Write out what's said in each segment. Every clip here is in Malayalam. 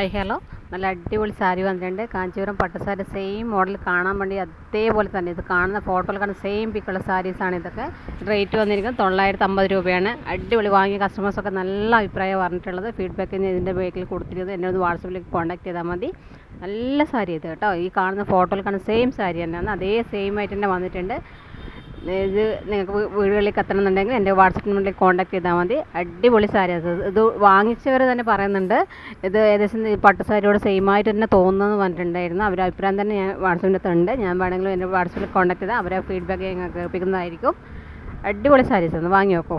ഹായ് ഹലോ നല്ല അടിപൊളി സാരി വന്നിട്ടുണ്ട്. കാഞ്ചീപുരം പട്ടുസാരി സെയിം മോഡൽ കാണാൻ വേണ്ടി അതേപോലെ തന്നെ ഇത് കാണുന്ന ഫോട്ടോയിൽ കാണുന്ന സെയിം പിക്കുള്ള സാരീസാണ് ഇതൊക്കെ. റേറ്റ് വന്നിരിക്കുന്നത് തൊള്ളായിരത്തി അമ്പത് രൂപയാണ്. അടിപൊളി വാങ്ങിയ കസ്റ്റമേഴ്സൊക്കെ നല്ല അഭിപ്രായം പറഞ്ഞിട്ടുള്ളത്. ഫീഡ്ബാക്ക് ഇതിന്റെ ബേക്കിൽ കൊടുത്തിരുന്നത് എന്നെ ഒന്ന് വാട്സപ്പിലേക്ക് കോൺടാക്ട് ചെയ്താൽ മതി. നല്ല സാരി ഇത് കേട്ടോ. ഈ കാണുന്ന ഫോട്ടോയിൽ കാണുന്ന സെയിം സാരി തന്നെയാണ്. അതേ സെയിം ആയിട്ട് തന്നെ വന്നിട്ടുണ്ട്. ഇത് നിങ്ങൾക്ക് വീടുകളിൽ കത്തണമെന്നുണ്ടെങ്കിൽ എന്റെ വാട്സപ്പ് നമ്പറിൽ കോൺടാക്ട് ചെയ്താൽ മതി. അടിപൊളി സാരി അത് ഇത് വാങ്ങിച്ചവർ തന്നെ പറയുന്നുണ്ട്. ഇത് ഏകദേശം പട്ട് സാരിയോട് സെയിം ആയിട്ട് തന്നെ തോന്നുന്നു പറഞ്ഞിട്ടുണ്ടായിരുന്നു. അവരുടെ അഭിപ്രായം തന്നെ ഞാൻ വാട്സപ്പിന്റെ ഉണ്ട്. ഞാൻ വേണമെങ്കിലും എന്റെ വാട്സപ്പിൽ കോൺടാക്ട് ചെയ്താൽ അവരെ ഫീഡ്ബാക്ക് ഞങ്ങൾ കേൾപ്പിക്കുന്നതായിരിക്കും. അടിപൊളി സാരീസ് ഒന്ന് വാങ്ങി നോക്കൂ.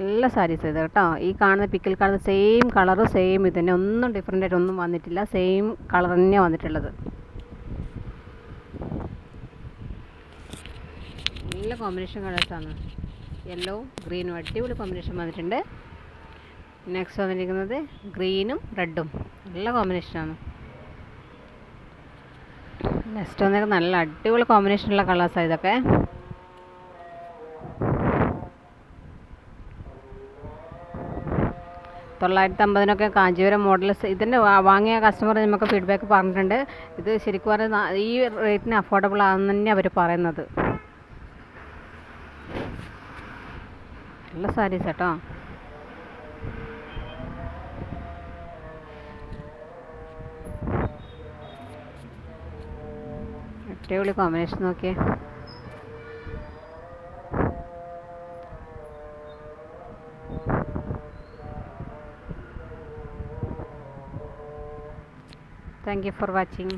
നല്ല സാരീസ് ഇത് കേട്ടോ. ഈ കാണുന്ന പിക്കിൽ കാണുന്ന സെയിം കളറ് സെയിം ഇത് തന്നെ ഒന്നും ഡിഫറെന്റ് ആയിട്ട് ഒന്നും വന്നിട്ടില്ല. സെയിം കളർ തന്നെയാണ് വന്നിട്ടുള്ളത്. നല്ല കോമ്പിനേഷൻ കളേഴ്സാണ് യെല്ലോ ഗ്രീനും അടിപൊളി കോമ്പിനേഷൻ വന്നിട്ടുണ്ട്. നെക്സ്റ്റ് വന്നിരിക്കുന്നത് ഗ്രീനും റെഡും നല്ല കോമ്പിനേഷനാണ് നെക്സ്റ്റ് വന്നിരിക്കുന്നത് നല്ല അടിപൊളി കോമ്പിനേഷനുള്ള കളേഴ്സാണ് ഇതൊക്കെ. തൊള്ളായിരത്തി അമ്പതിനൊക്കെ കാഞ്ചീപുരം മോഡൽസ് ഇതിന്റെ വാങ്ങിയ കസ്റ്റമർ നമുക്ക് ഫീഡ്ബാക്ക് പറഞ്ഞിട്ടുണ്ട്. ഇത് ശരിക്കും പറഞ്ഞാൽ ഈ റേറ്റിന് അഫോർഡബിൾ ആണെന്ന് തന്നെ അവർ പറയുന്നത്. നല്ല സാരീസ് കേട്ടോ അടിപൊളി കോമ്പിനേഷൻ നോക്കിയേ. Thank you for watching